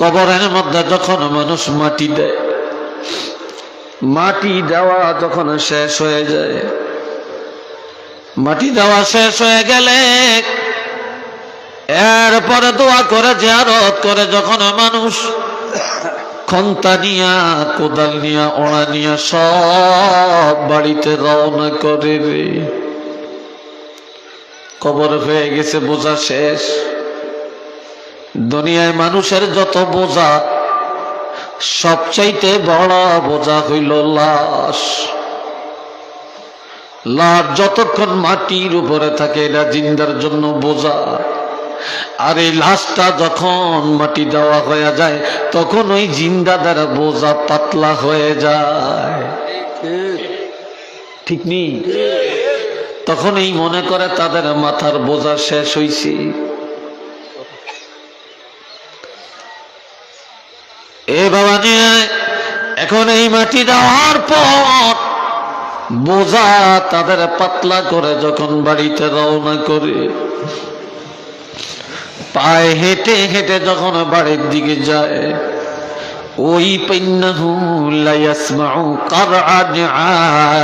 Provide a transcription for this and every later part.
কবরের মধ্যে যখন মানুষ মাটি দেয়, মাটি দেওয়া যখন শেষ হয়ে যায়, মাটি দেওয়া শেষ হয়ে গেলে এরপরে দোয়া করে, জিয়ারত করে, যখন মানুষ খন্তা নিয়া, কোদাল নিয়া, ওড়া নিয়া সব বাড়িতে রওনা করে রে কবর হয়ে গেছে, বোঝা শেষ। দুনিয়ায় মানুষের যত বোঝা, সবচাইতে বড় বোঝা হইল লাশ। লাশ যতক্ষণ মাটির উপরে থাকে, এটা জিন্দার জন্য বোঝা। আর এই লাশটা যখন মাটি দেওয়া হয়ে যায়, তখন ওই জিন্দাদের বোঝা পাতলা হয়ে যায়। ঠিক নেই? তখন এই মনে করে তাদের মাথার বোঝা শেষ হইছে। এ বাবা এখন এই মাটি দেওয়ার পর বোঝা তাদের পাতলা করে যখন বাড়িতে রওনা করে, পায়ে হেঁটে হেঁটে যখন বাড়ির দিকে যায়, ওই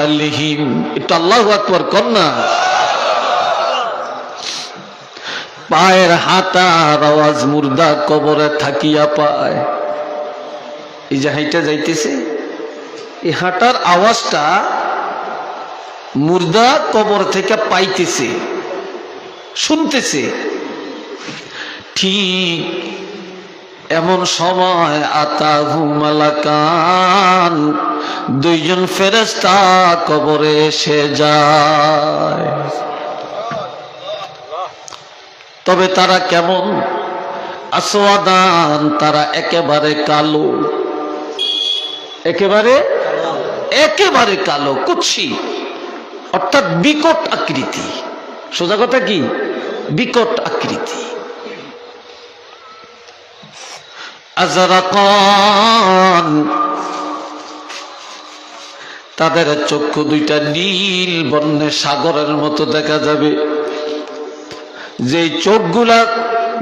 আলিহিম। এটা আল্লাহু আকবার কন্যা পায়ের হাতার আওয়াজ মুর্দা কবরে থাকিয়া পায়। এই যে হাইটা যাইতেছে, এই হাঁটার আওয়াজটা মুর্দা কবর থেকে পাইতেছে, শুনতেছে। ঠিক এমন সময় আতাহু মালাকান, দুইজন ফেরেস্তা কবরে এসে যায়। তবে তারা কেমন? আসোয়াদান তারা একেবারে কালো। একেবারে একেবারে কালো, কুচ্ছি। অর্থাৎ বিকট আকৃতি। সোজা কথা কি? বিকট আকৃতি। তাদের চক্ষু দুইটা নীল বন্যে সাগরের মতো দেখা যাবে। যে চোখগুলা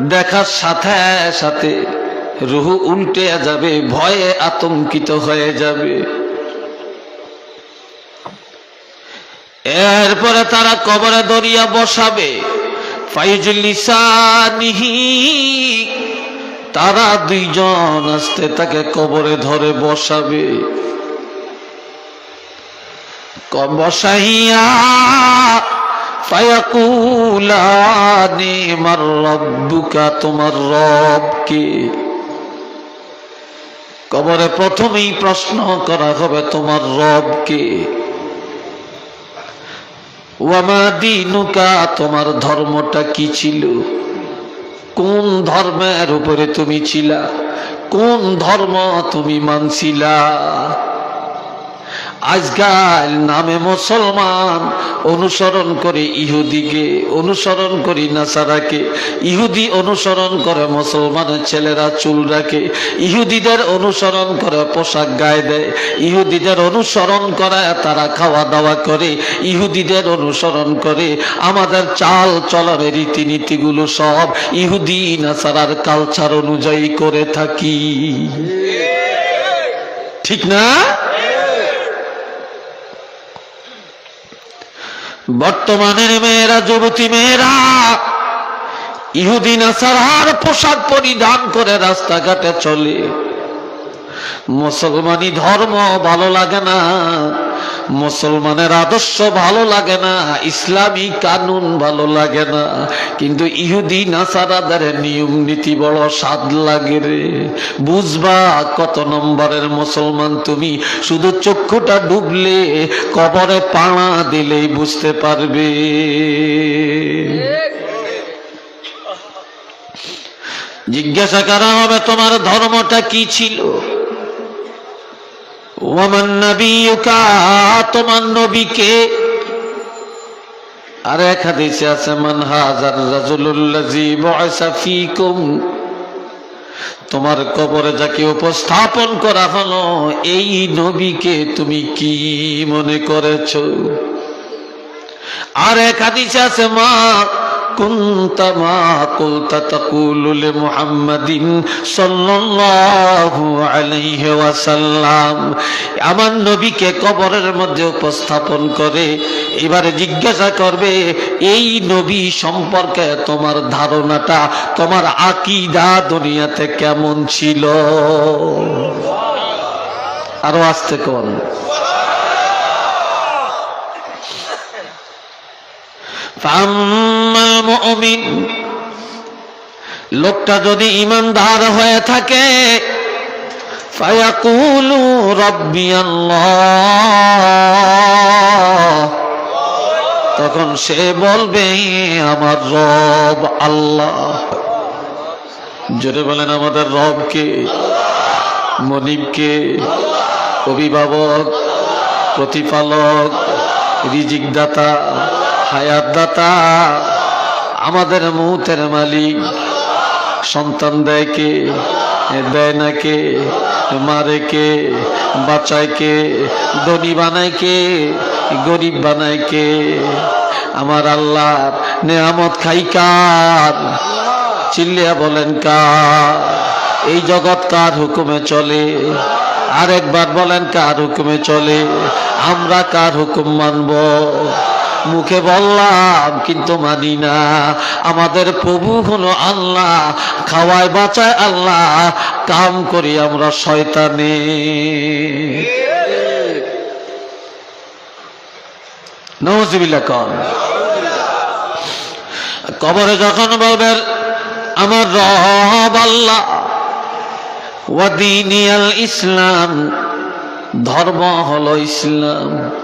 দেখার সাথে সাথে রুহু উল্টে যাবে, ভয়ে আতঙ্কিত হয়ে যাবে। এরপরে তারা কবরে দরিয়া বসাবে। তারা দুইজন আসতে তাকে কবরে ধরে বসাবে। বসাইয়া ফায়াকুলানি মার রব্বুকা, তোমার রবকে। কবরে প্রথমেই প্রশ্ন করা হবে, তোমার রবকে ওয়ামা দিনুকা, তোমার ধর্মটা কি ছিল? কোন ধর্মের উপরে তুমি ছিলা? কোন ধর্ম তুমি মানছিলা? আজকাল নামে মুসলমান, অনুসরণ করে ইহুদিকে, অনুসরণ করি নাসারাকে, ইহুদি অনুসরণ করে মুসলমানের ছেলেরা চুল রাখে ইহুদিদের অনুসরণ করে পোশাক গায়ে দেয়, ইহুদিদের অনুসরণ করে তারা খাওয়া দাওয়া করে, ইহুদিদের অনুসরণ করে আমাদের চাল চলনের রীতিনীতিগুলো সব ইহুদি নাসারার কালচার অনুযায়ী করে থাকি। ঠিক না? বর্তমানের মেয়েরা, যুবতী মেয়েরা, ইহুদিন আসার পোশাক পরিধান করে রাস্তাঘাটে চলে। মুসলমানি ধর্ম ভালো লাগে না। মুসলমানের আদর্শ ভালো লাগে না, ইসলামী কানুন ভালো লাগে না। কিন্তু ইহুদি নাসারাদের নিয়ম নীতি বড় স্বাদ লাগে রে। বুঝবা কত নম্বরের মুসলমান তুমি, শুধু চক্ষুটা ডুবলে কবরে পাড়া দিলেই বুঝতে পারবে। জিজ্ঞাসা করা হবে তোমার ধর্মটা কি ছিল? তোমার নবীকে। আর এক হাদিসে আছে, মান তোমার কবরে যাকে উপস্থাপন করা হলো, এই নবীকে তুমি কি মনে করেছ? আর এক হাদিসে আছে, মা কুনতা মা কুলতা তাকুলু লিমুহাম্মাদিন সাল্লাল্লাহু আলাইহি ওয়াসাল্লাম। আমার নবীকে কবরের মধ্যে উপস্থাপন করে এবারে জিজ্ঞাসা করবে, এই নবী সম্পর্কে তোমার ধারণাটা, তোমার আকিদা দুনিয়াতে কেমন ছিল? আরও আসতে কোন? ফাম্মাল মুমিন। লোকটা যদি ইমানদার হয়ে থাকে আল্লাহ তখন সে বলবে, আমার রব আল্লাহ। জোরে বলেন, আমাদের রবকে মনিবকে অভিভাবক, প্রতিপালক রিজিক দাতা হায়াত দাতা আমাদের মুহূর্তের মালিক। সন্তান দেয় কে? দেয় না কে? মারে কে? বাঁচায় কে? ধনী বানায় কে? গরিব বানায় কে? আমার আল্লাহ নেয়ামত খাই কার? চিল্লিয়া বলেন কার? এই জগৎ কার হুকুমে চলে? আরেকবার বলেন কার হুকুমে চলে? আমরা কার হুকুম মানব? মুখে বললাম, কিন্তু মানি না। আমাদের প্রভু হলো আল্লাহ, খাওয়ায় বাঁচায় আল্লাহ, কাম করি আমরা শয়তানে। নজবিল্লা কন। কবরে যখন বলবেন, আমার রব আল্লাহ ওয়াদিনিয়াল ইসলাম, ধর্ম হলো ইসলাম।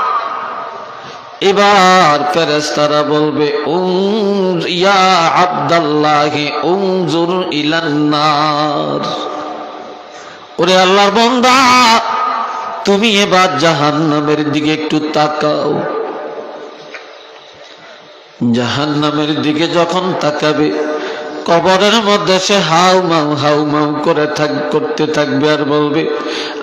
এবার ফেরেস্তারা বলবে ইয়া আব্দাল্লাহি উমজুর ইলান্নার ওরে আল্লাহর বন্দা, তুমি এবার জাহান্নামের দিকে একটু তাকাও। জাহান্নামের দিকে যখন তাকাবে কবরের মধ্যে সে হাউ মাউ হাউ মাউ করে থাক, করতে থাকবে আর বলবে,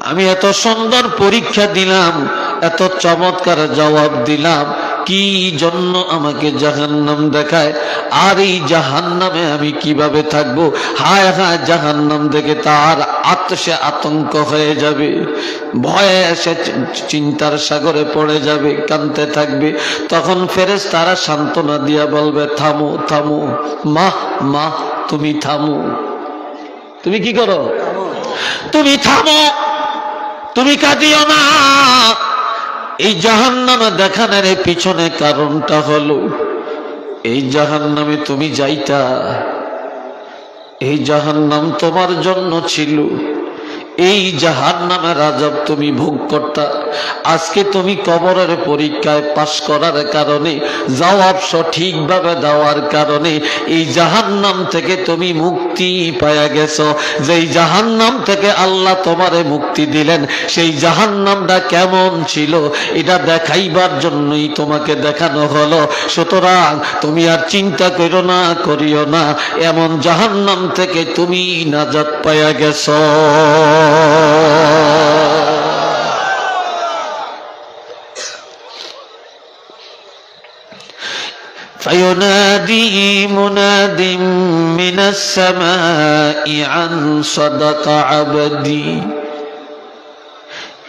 আমি এত সুন্দর পরীক্ষা দিলাম, এত চমৎকার জবাব দিলাম কি জন্য আমাকে জাহান্নাম দেখায়? আর এই জাহান্নামে আমি কীভাবে থাকব? হায় হায় জাহান্নাম দেখে তার আত্মসে আতঙ্ক হয়ে যাবে। ভয়ে সে চিন্তার সাগরে পড়ে যাবে কানতে থাকবে। তখন ফেরেস তারা সান্ত্বনা দিয়া বলবে থামো থামো। মা মা তুমি থামো। তুমি কি করো? তুমি থামো। তুমি কাঁদিও না। এই জাহান নামে দেখানোর পিছনে কারণটা হলো, এই জাহান নামে তুমি যাইতা, এই জাহান নাম তোমার জন্য ছিল। এই জাহান নামের আজব তুমি ভোগ করতা। আজকে তুমি কবরের পরীক্ষায় পাশ করার কারণে, জবাব সঠিকভাবে দেওয়ার কারণে এই জাহান নাম থেকে তুমি মুক্তি পায়া গেছো। যেই জাহান নাম থেকে আল্লাহ তোমারে মুক্তি দিলেন, সেই জাহান নামটা কেমন ছিল এটা দেখাইবার জন্যই তোমাকে দেখানো হলো। সুতরাং তুমি আর চিন্তা করো না, করিও না, এমন জাহান নাম থেকে তুমি নাজাত পায়া গেছো। فينادي مناد من السماء عن صدق عبدي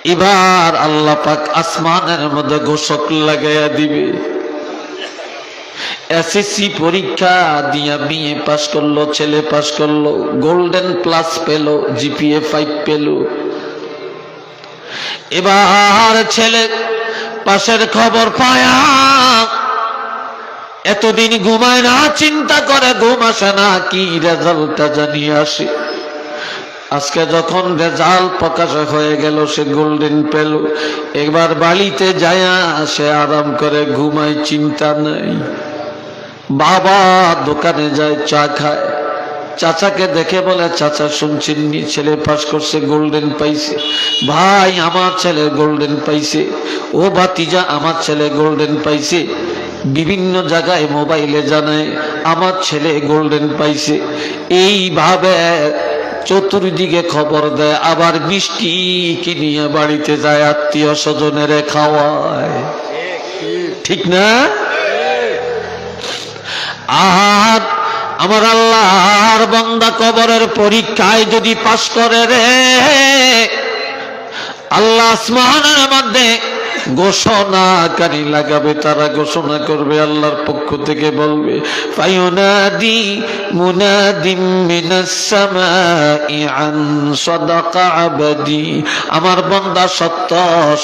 এবার আল্লাহ পাক আসমানের মধ্যে ঘোষক লাগাইয়া দিবে এসএসসি পরীক্ষা দিয়া বিএ পাস করল, ছেলে পাস করল গোল্ডেন প্লাস পেল জিপিএ ফাইভ পেল। এবার ছেলে পাশের খবর পায়া। এতদিন ঘুমায় না, চিন্তা করে ঘুম আসে না, কি রেজাল্টটা জানিয়ে আসে। আজকে যখন রেজাল্ট প্রকাশ হয়ে গেল, সে গোল্ডেন পেল। একবার বাড়িতে যায় সে আরাম করে ঘুমায়, চিন্তা নাই। বাবা দোকানে যায়, চা খায়। চাচাকে দেখে বলে, চাচা শুনছেন নি, ছেলে পাস করছে গোল্ডেন পাইছে। ভাই, আমার ছেলে গোল্ডেন পাইছে। ও ভাতিজা, আমার ছেলে গোল্ডেন পাইছে। বিভিন্ন জায়গায় মোবাইলে জানায়, আমার ছেলে গোল্ডেন পাইছে। এইভাবে চতুর্দিকে খবর দেয়, আবার মিষ্টি কিনিয়ে বাড়িতে যায়, আত্মীয় স্বজনের খাওয়ায়। ঠিক না? আর আমার আল্লাহর বন্দা কবরের পরীক্ষায় যদি পাশ করে রে আল্লাহ আসমানের মধ্যে ঘোষণাকারী লাগাবে, তারা ঘোষণা করবে, আল্লাহর পক্ষ থেকে বলবে, ফায়ুনাদি মুনাদিম আমার বান্দা সত্য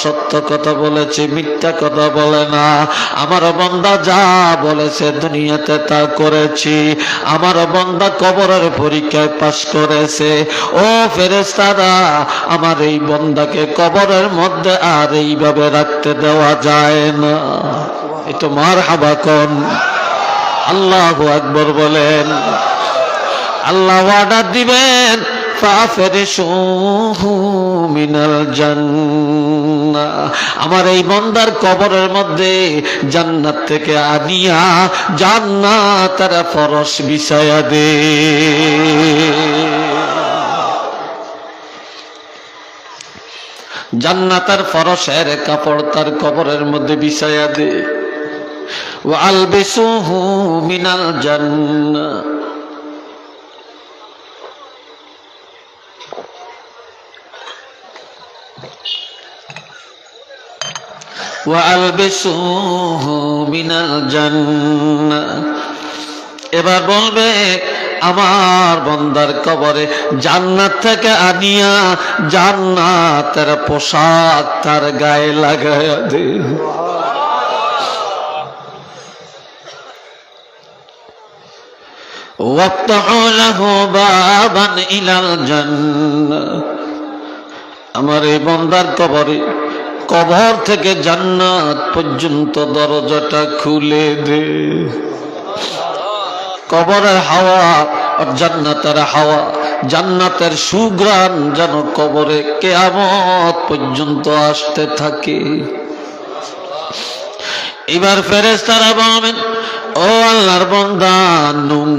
সত্য কথা বলেছে, মিথ্যা কথা বলে না। আমার বান্দা যা বলেছে, দুনিয়াতে তা করেছি। আমার বান্দা কবরের পরীক্ষায় পাশ করেছে। ও ফেরেস্তারা আমার এই বন্দাকে কবরের মধ্যে আর এইভাবে রাখতে দেওয়া যায় না। তো মার হাবা কন। আল্লাহ আকবর বলেন। আল্লাহ অর্ডার দিবেন আমার এই বন্দার কবরের মধ্যে জান্নাত থেকে আনিয়া জান্নাত তারা ফরস বিছায়া দে। জান্নাতার ফরসের কাপড় তার কবরের মধ্যে বিছায়া দে ওয়াল বেসুহু মিনাল জান্নাহ وألبسوه من الجنة এবার বলবে আমার বন্দার কবরে জান্নাত থেকে আনিয়া জান্নাতের পোশাক তার গায়ে লাগায়া দে وافتحوا له بابا إلى الجنة আমার এই বন্দার কবরে কবর থেকে জান্নাত পর্যন্ত দরজাটা খুলে দে কবরের হাওয়া আর জান্নাতের হাওয়া। জান্নাতের সুগ্রাণ যেন কবরে কেয়ামত পর্যন্ত আসতে থাকে। এবার ফেরেস্তারা বলবেন ও আল্লাহর বন্দা নুম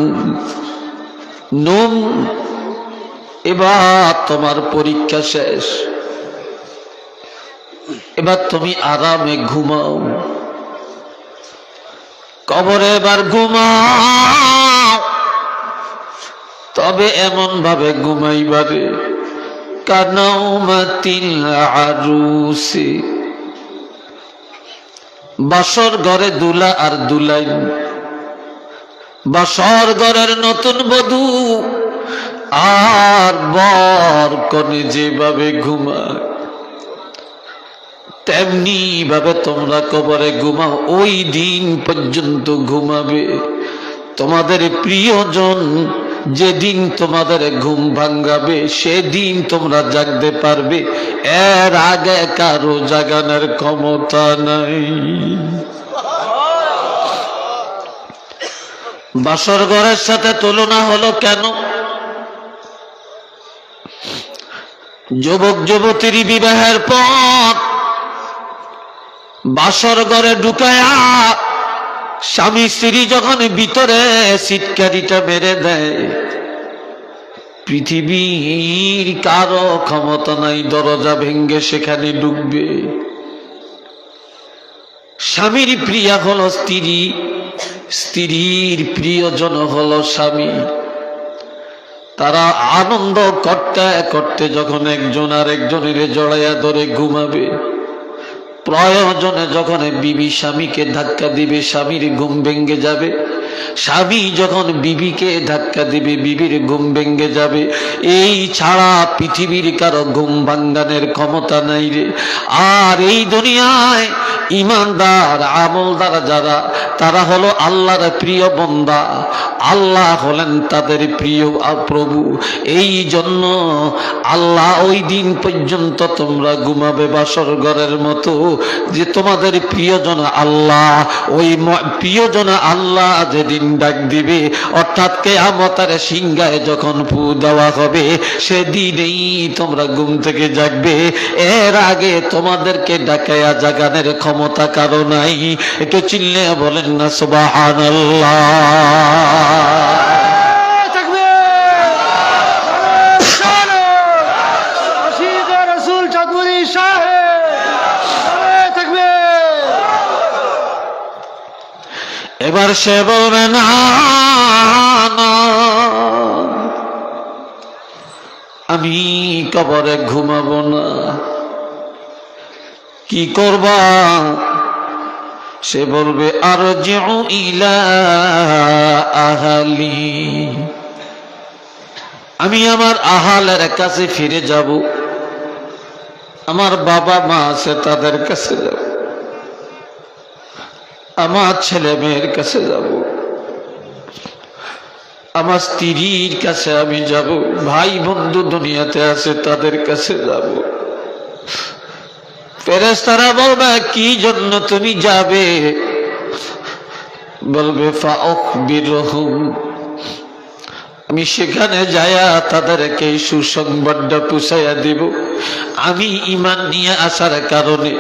নুম এবার তোমার পরীক্ষা শেষ। এবার তুমি আরামে ঘুমাও। কবরে এবার ঘুমাও। তবে এমন ভাবে ঘুমাইবারে বাসর ঘরে দুলা আর দুলাই বাসর ঘরের নতুন বধূ আর বর কনে যেভাবে ঘুমায়, তেমনি ভাবে তোমরা কবরে ঘুমাও, ওই দিন পর্যন্ত ঘুমাবে। তোমাদের প্রিয়জন যেদিন তোমাদের ঘুম ভাঙ্গাবে, সেদিন তোমরা জাগতে পারবে। এর আগে কারও জাগানোর ক্ষমতা নাই। বাসর ঘরের সাথে তুলনা হলো কেন? যুবক যুবতীর বিবাহের পর বাসর ঘরে ঢুকায়া স্বামী স্ত্রী যখন ভিতরে সিটকারিটা মেরে দেয়, পৃথিবীর কারও ক্ষমতা নাই, দরজা ভেঙ্গে সেখানে ডুববে স্বামীর প্রিয়া হল স্ত্রী, স্ত্রীর প্রিয়জন হল স্বামী। তারা আনন্দ করতে করতে যখন একজন আর একজনের জড়াইয়া ধরে ঘুমাবে প্রয়োজনে যখন বিবি স্বামীকে ধাক্কা দিবে স্বামীর ঘুম ভেঙ্গে যাবে। স্বামী যখন বিবিকে ধাক্কা দিবে, বিবির ঘুম ভেঙ্গে যাবে। এই ছাড়া পৃথিবীর কারও ঘুম ভাঙ্গানের ক্ষমতা নাই রে। আর এই দুনিয়ায় ইমানদার, আমলদার যারা, তারা হলো আল্লাহর প্রিয় বন্দা। আল্লাহ হলেন তাদের প্রিয় প্রভু। এই জন্য আল্লাহ ওই দিন পর্যন্ত তোমরা ঘুমাবে বাসর ঘরের মতো। যে তোমাদের প্রিয়জন আল্লাহ, ওই প্রিয়জন আল্লাহ যে যেদিন ডাক দিবে, অর্থাৎ কেয়ামতের সিংহায় যখন পু দেওয়া হবে, সেদিনেই তোমরা ঘুম থেকে জাগবে। এর আগে তোমাদেরকে ডাকায়া জাগানের ক্ষমতা কারও নাই। একটু চিনলে বলেন না সুবাহ রসুল এবার সে বলবে, না আমি কবরে ঘুমাবো না। কি করবা? সে বলবে আর ইলা আহালি। আমি আমার আহালের কাছে ফিরে যাব। আমার বাবা মা আছে তাদের কাছে যাব। আমার ছেলে মেয়ের কাছে যাব। আমার স্ত্রীর কাছে আমি যাব। ভাই বন্ধু দুনিয়াতে আছে, তাদের কাছে যাব। ফেরেস্তারা বলবে, কি জন্য তুমি যাবে? বলবে আমি সেখানে যায়া তাদেরকে সুসংবাদটা পুষাইয়া দিব। আমি ইমান নিয়ে আসার কারণে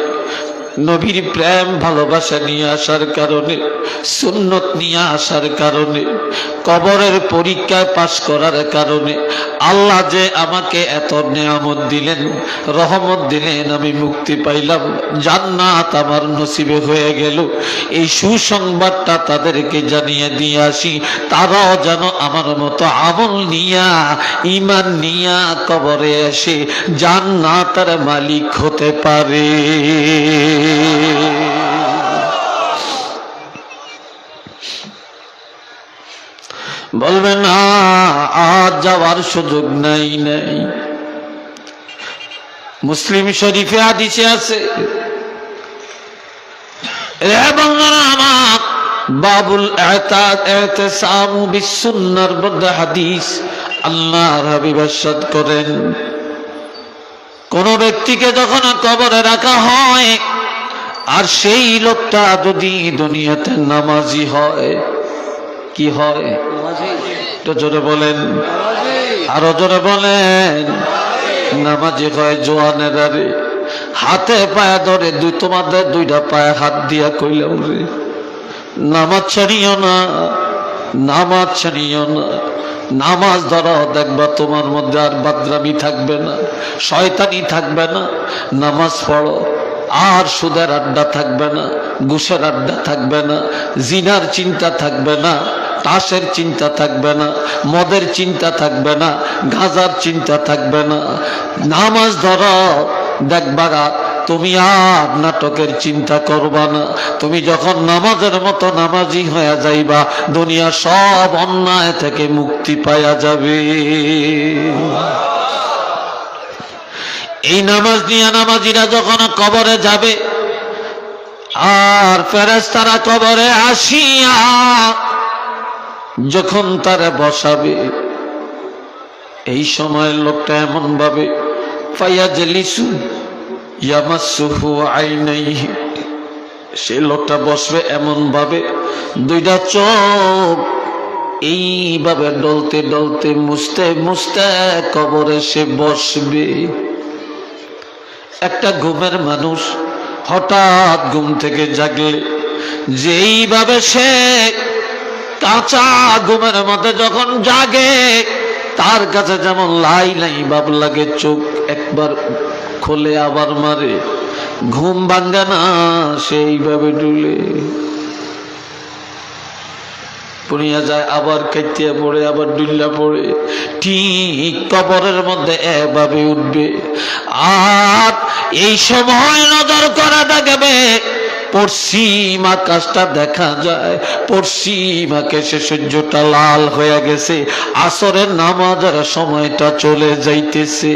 নবীর প্রেম, ভালোবাসা নিয়ে আসার কারণে, সুন্নত নিয়ে আসার কারণে, কবরের পরীক্ষায় পাশ করার কারণে, আল্লাহ যে আমাকে এত নিয়ামত দিলেন, রহমত দিলেন, আমি মুক্তি পাইলাম। জান্নাত আমার নসিবে হয়ে গেল। এই সুসংবাদটা তাদেরকে জানিয়ে দিয়ে আসি, তারাও যেন আমার মতো আমল নিয়া ইমান নিয়া কবরে এসে জান্নাতের মালিক হতে পারে। বলবে না, আজ যাওয়ার সুযোগ নাই নাই। মুসলিম শরীফে হাদিসে আছে বাবুল হাদিস আল্লাহর হাবিব ইরশাদ করেন। কোন ব্যক্তিকে যখন কবরে রাখা হয় আর সেই লোকটা যদি দুনিয়াতে নামাজি হয়, কি হয়? একটু জোরে বলেন। আরও জোরে বলেন। নামাজি হয় জোয়ানের আরে। হাতে পায়ে ধরে দুই তোমাদের দুইটা পায়ে হাত দিয়া কইলাম রে। নামাজ ছাড়িও না, নামাজ ছাড়িও না। নামাজ ধরো, দেখবা তোমার মধ্যে আর বাদরামি থাকবে না, শয়তানি থাকবে না। নামাজ পড়ো। আর সুদের আড্ডা থাকবে না, ঘুষের আড্ডা থাকবে না, জিনার চিন্তা থাকবে না, তাসের চিন্তা থাকবে না, মদের চিন্তা থাকবে না, গাঁজার চিন্তা থাকবে না। নামাজ ধরো, দেখবা তুমি আর নাটকের চিন্তা করবা না। তুমি যখন নামাজের মতো নামাজি হয়ে যাইবা দুনিয়া সব অন্যায় থেকে মুক্তি পাওয়া যাবে। এই নামাজ নিয়ে নামাজিরা যখন কবরে যাবে, আর ফেরেস্তারা কবরে আসিয়া যখন তারা বসাবে, এই সময় লোকটা এমন ভাবে ফাইয়া জেলিসু ইয়ামাসুহু আইনাইহি। সে লোকটা বসবে এমন ভাবে দুইটা চোখ এইভাবে ডলতে ডলতে মুছতে মুছতে কবরে সে বসবে। একটা ঘুমের মানুষ হঠাৎ ঘুম থেকে জাগলে, যেইভাবে সে কাঁচা ঘুমের মধ্যে যখন জাগে, তার কাছে যেমন লাই লাই বাপ লাগে, চোখ একবার খোলে আবার মারে, ঘুম ভাঙ্গে না, সেইভাবে ডুলে। পুনিয়া যায়, আবার কাইতিয়া পড়ে, আবার ডুল্লা পড়ে। ঠিক কবরের মধ্যে এভাবে উঠবে। আর এই সময় নজর করা দেখবে পশ্চিম আকাশটা দেখা যায়। পশ্চিম আকাশে সূর্যটা লাল হয়ে গেছে। আসরের নামাজের সময়টা চলে যাইতেছে।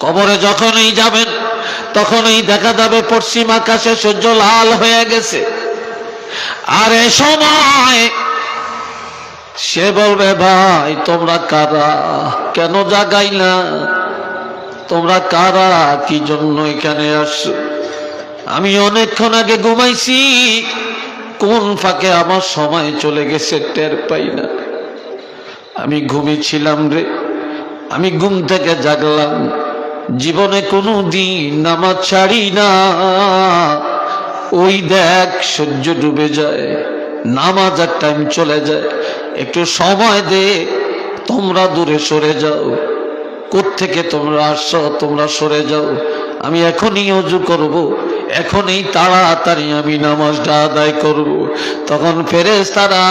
কবরে যখনই যাবেন, তখনই দেখা যাবে পশ্চিম আকাশে সূর্য লাল হয়ে গেছে। আর সময়। সে বলবে, ভাই, তোমরা কারা? কেন জাগাই না তোমরা কারা? কি জন্য এখানে আসছো? আমি অনেকক্ষণ আগে ঘুমাইছি। কোন ফাঁকে আমার সময় চলে গেছে টের পাই না। আমি ঘুমিয়েছিলাম রে। আমি ঘুম থেকে জাগলাম। জীবনে কোনো দিন নামাজ ছাড়ি না। ওই দেখ সূর্য ডুবে যায় নামাজার টাইম চলে যায়। একটু সময় দে, তোমরা দূরে সরে যাও। থেকে তোমরা আসছো তোমরা সরে যাও। আমি এখনই অজু করব, এখনই তাড়াতাড়ি আমি নামাজটা আদায় করব। তখন ফেরেস তারা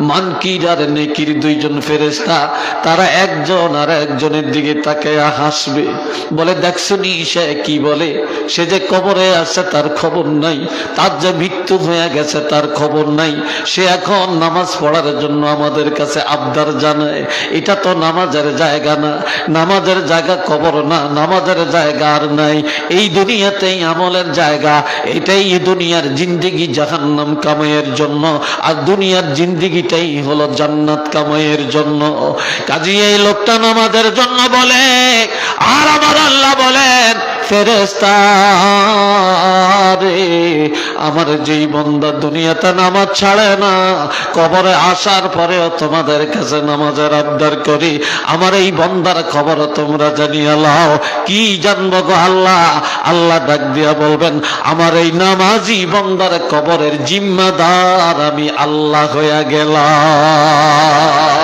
মানকির আর নেকির দুইজন ফেরেস্তা তারা একজন আর একজনের দিকে তাকে হাসবে। বলে দেখছ সে কি বলে? সে যে কবরে আছে তার খবর নাই, তার যে মৃত্যু হয়ে গেছে তার খবর নাই। সে এখন নামাজ পড়ার জন্য আমাদের কাছে আবদার জানায়। এটা তো নামাজের জায়গা না। নামাজের জায়গা কবর না, নামাজের জায়গা আর নাই। এই দুনিয়াতেই আমলের জায়গা, এটাই দুনিয়ার জিন্দিগি জাহান্নাম কামাইয়ের জন্য। আর দুনিয়ার জিন্দিগিটাই হলো জান্নাত কামাইয়ের জন্য। কাজী এই লোকটা নামাজের জন্য বলে, আর আমার আল্লাহ বলেন ফেরেস্তা রে আমার যেই বন্দা দুনিয়াতে নামাজ ছাড়ে না, কবরে আসার পরেও তোমাদের কাছে নামাজের আবদার করি। আমার এই বন্দার খবর তোমরা জানিয়ে লাও। কি জানব গো আল্লাহ? আল্লাহ ডাক দিয়া বলবেন, আমার এই নামাজি বন্দার কবরের জিম্মাদার আমি আল্লাহ হইয়া গেলাম।